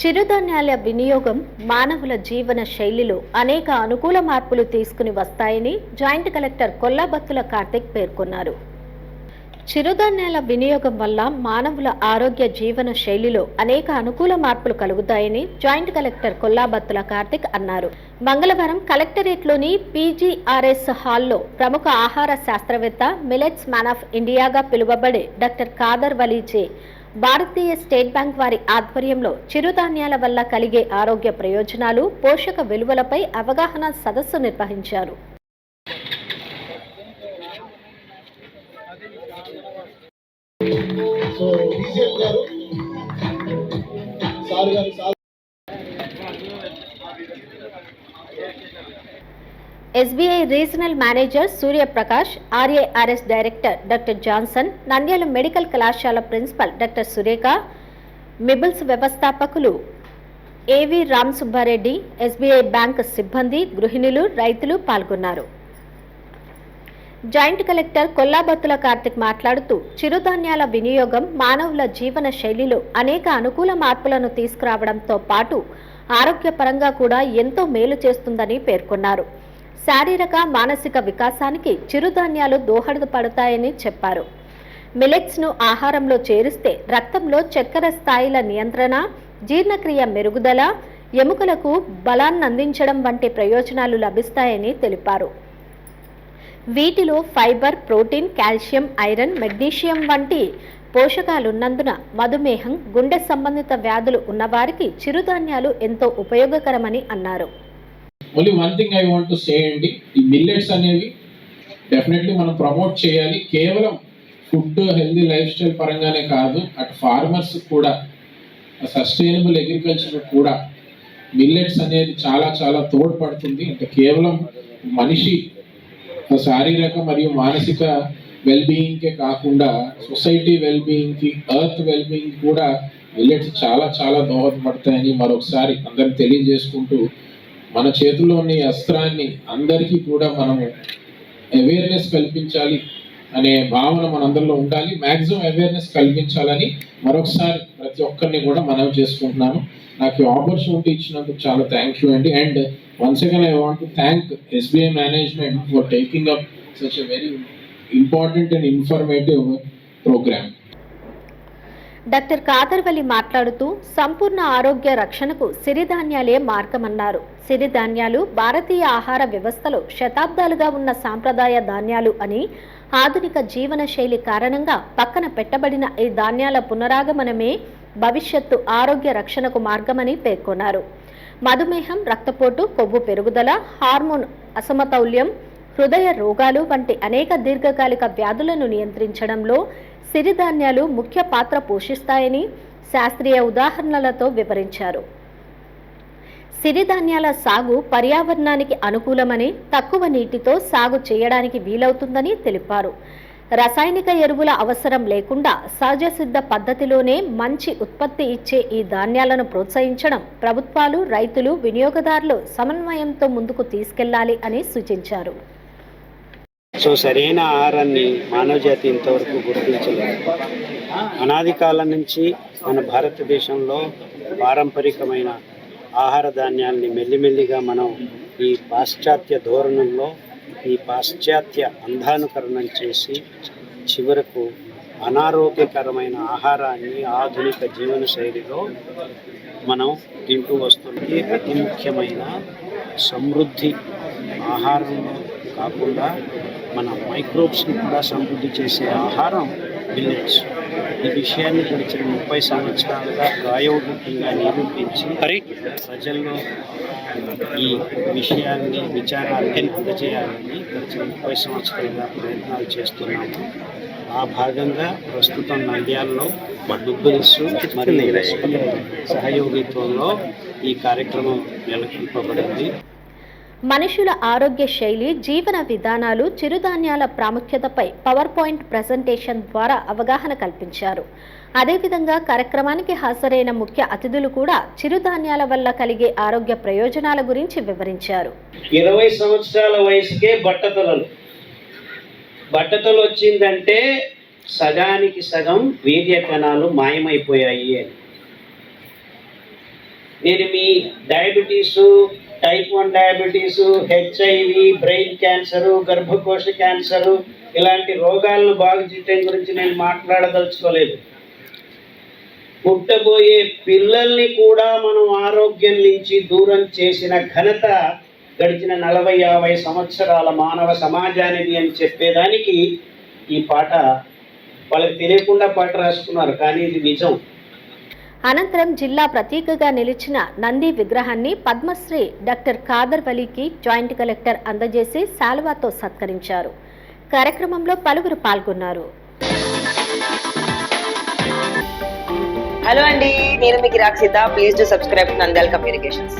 చిరుధాన్యాల వినియోగం మానవుల జీవన శైలిలో అనేక అనుకూల మార్పులు తీసుకుని వస్తాయని జాయింట్ కలెక్టర్ కొల్లాబత్తుల కార్తిక్ పేర్కొన్నారు. చిరుధాన్యాల వినియోగం వల్ల మానవుల ఆరోగ్య జీవన శైలిలో అనేక అనుకూల మార్పులు కలుగుతాయని జాయింట్ కలెక్టర్ కొల్లాబత్తుల కార్తిక్ అన్నారు. మంగళవారం కలెక్టరేట్లోని పీజీఆర్ఎస్ హాల్లో ప్రముఖ ఆహార శాస్త్రవేత్త మిలెట్స్ మ్యాన్ ఆఫ్ ఇండియాగా పిలువబడే డాక్టర్ కాదర్ వలీచే భారతీయ స్టేట్ బ్యాంక్ వారి ఆధ్వర్యంలో చిరుధాన్యాల వల్ల కలిగే ఆరోగ్య ప్రయోజనాలు పోషక విలువలపై అవగాహన సదస్సు నిర్వహించారు. So SBI regional manager Suryaprakash RARS director doctor Johnson Nandyal medical కళాశాల ప్రిన్సిపల్ డాక్టర్ సురేఖ మిబుల్స్ వ్యవస్థాపకులు ఏవి రామ్ సుబ్బారెడ్డి ఎస్బీఐ బ్యాంక్ సిబ్బంది గృహిణులు రైతులు పాల్గొన్నారు. జాయింట్ కలెక్టర్ కొల్లాబత్తుల కార్తిక్ మాట్లాడుతూ చిరుధాన్యాల వినియోగం మానవుల జీవన శైలిలో అనేక అనుకూల మార్పులను తీసుకురావడంతో పాటు ఆరోగ్యపరంగా కూడా ఎంతో మేలు చేస్తుందని పేర్కొన్నారు. శారీరక మానసిక వికాసానికి చిరుధాన్యాలు దోహదపడతాయని చెప్పారు. మిలెట్స్ను ఆహారంలో చేరిస్తే రక్తంలో చక్కెర స్థాయిల నియంత్రణ జీర్ణక్రియ మెరుగుదల ఎముకలకు బలాన్ని అందించడం వంటి ప్రయోజనాలు లభిస్తాయని తెలిపారు. వీటిలో fibre protein calcium iron magnesium వంటి పోషకాలున్నందున మధుమేహం గుండె సంబంధిత వ్యాధులు ఉన్నవారికి చిరుధాన్యాలు ఎంతో ఉపయోగకరమని అన్నారు. Only one thing I want to say అండి ఈ మిల్లెట్స్ అనేవి డెఫినెట్లీ మనం ప్రమోట్ చేయాలి. కేవలం ఫుడ్ హెల్దీ లైఫ్ స్టైల్ పరంగానే కాదు అటు ఫార్మర్స్ కూడా సస్టైనబుల్ అగ్రికల్చర్ కూడా మిల్లెట్స్ అనేది చాలా చాలా తోడ్పడుతుంది. అంటే కేవలం మనిషి శారీరక మరియు మానసిక వెల్బీయింగ్కే కాకుండా సొసైటీ వెల్బీయింగ్కి ఎర్త్ వెల్బీయింగ్ కూడా మిల్లెట్స్ చాలా చాలా దోహదపడతాయని మరొకసారి అందరికి తెలియజేసుకుంటూ మన చేతిలోని అస్త్రాన్ని అందరికీ కూడా మనము అవేర్నెస్ కల్పించాలి అనే భావన మనందరిలో ఉండాలి. మ్యాక్సిమం అవేర్నెస్ కల్పించాలని మరొకసారి ప్రతి ఒక్కరిని కూడా మనం చేసుకుంటున్నాను. నాకు ఆపర్చునిటీ ఇచ్చినందుకు చాలా థ్యాంక్ యూ అండి. And once again I want to thank SBI management for taking up such a very important and informative programme doctor Khadarvalli మాట్లాడుతూ సంపూర్ణ ఆరోగ్య రక్షణకు సిరిధాన్యాలే మార్గమన్నారు. సిరిధాన్యాలు భారతీయ ఆహార వ్యవస్థలో శతాబ్దాలుగా ఉన్న సాంప్రదాయ ధాన్యాలు అని ఆధునిక జీవన శైలి కారణంగా పక్కన పెట్టబడిన ఈ ధాన్యాల పునరాగమనమే భవిష్యత్తు ఆరోగ్య రక్షణకు మార్గమని పేర్కొన్నారు. మధుమేహం రక్తపోటు కొవ్వు పెరుగుదల హార్మోన్ అసమతౌల్యం హృదయ రోగాలు వంటి అనేక దీర్ఘకాలిక వ్యాధులను నియంత్రించడంలో సిరిధాన్యాలు ముఖ్య పాత్ర పోషిస్తాయని శాస్త్రీయ ఉదాహరణలతో వివరించారు. సిరిధాన్యాల సాగు పర్యావరణానికి అనుకూలమని తక్కువ నీటితో సాగు చేయడానికి వీలవుతుందని తెలిపారు. రసాయనిక ఎరువుల అవసరం లేకుండా సహజ సిద్ధ పద్ధతిలోనే మంచి ఉత్పత్తి ఇచ్చే ఈ ధాన్యాలను ప్రోత్సహించడం ప్రభుత్వాలు రైతులు వినియోగదారులు సమన్వయంతో ముందుకు తీసుకెళ్ళాలి అని సూచించారు. సో సరైన ఆహారాన్ని మానవజాతి ఇంతవరకు గుర్తించలేదు. అనాది కాలం నుంచి మన భారతదేశంలో పారంపరికమైన ఆహార ధాన్యాల్ని మెల్లిమెల్లిగా మనం ఈ పాశ్చాత్య ధోరణుల్లో ఈ పాశ్చాత్య అంధానుకరణం చేసి చివరకు అనారోగ్యకరమైన ఆహారాన్ని ఆధునిక జీవన శైలిలో మనం తింటూ వస్తుంది అతి ముఖ్యమైన సమృద్ధి ఆహారంలో కాకుండా మన మైక్రోబ్స్ని కూడా సమృద్ధి చేసే ఆహారం మిల్లెట్స్ ఈ విషయాన్ని గడిచిన ముప్పై సంవత్సరాలుగా ప్రాయోగికంగా నిరూపించి ప్రజల్లో ఈ విషయాన్ని విచారాన్ని అందజేయాలని గడిచిన ముప్పై సంవత్సరాలుగా ప్రయత్నాలు చేస్తున్నాము. ఆ భాగంగా ప్రస్తుతం నంద్యాలలో దుబ్బుల్స్ మరియు సహయోగిత్వంలో ఈ కార్యక్రమం నెలకొల్పబడింది. మనుషుల ఆరోగ్య శైలి జీవన విధానాలు చిరుధాన్యాల ప్రాముఖ్యతపై పవర్ పాయింట్ ప్రజెంటేషన్ ద్వారా అవగాహన కల్పించారు. అదేవిధంగా కార్యక్రమానికి హాజరైన ముఖ్య అతిథులు కూడా చిరుధాన్యాల వల్ల కలిగే ఆరోగ్య ప్రయోజనాల గురించి వివరించారు. ఇరవై సంవత్సరాల వయసుకే బట్టతలలు. బట్టతలు వచ్చిందంటే సగానికి సగం వీర్య కణాలు మాయమైపోయాయి అని. నేను మీ diabetes type one diabetes HIV brain cancer గర్భకోశ cancer ఇలాంటి రోగాలను బాగు చేయటం గురించి నేను మాట్లాడదలుచుకోలేదు. పుట్టబోయే పిల్లల్ని కూడా మనం ఆరోగ్యం నుంచి దూరం చేసిన ఘనత గడిచిన నలభై యాభై సంవత్సరాల మానవ సమాజానికి అని చెప్పేదానికి ఈ పాట వాళ్ళకి తెలియకుండా పాట రాసుకున్నారు కానీ ఇది నిజం. అనంతరం జిల్లా ప్రతీకగా నిలిచిన నంది విగ్రహాన్ని పద్మశ్రీ డాక్టర్ ఖాదర్ వలీకి జాయింట్ కలెక్టర్ అందజేసి శాలువాతో సత్కరించారు. కార్యక్రమంలో పలువురు పాల్గొన్నారు. హలో అండి నేను మీకు Rakshita please to subscribe Nandyal communications.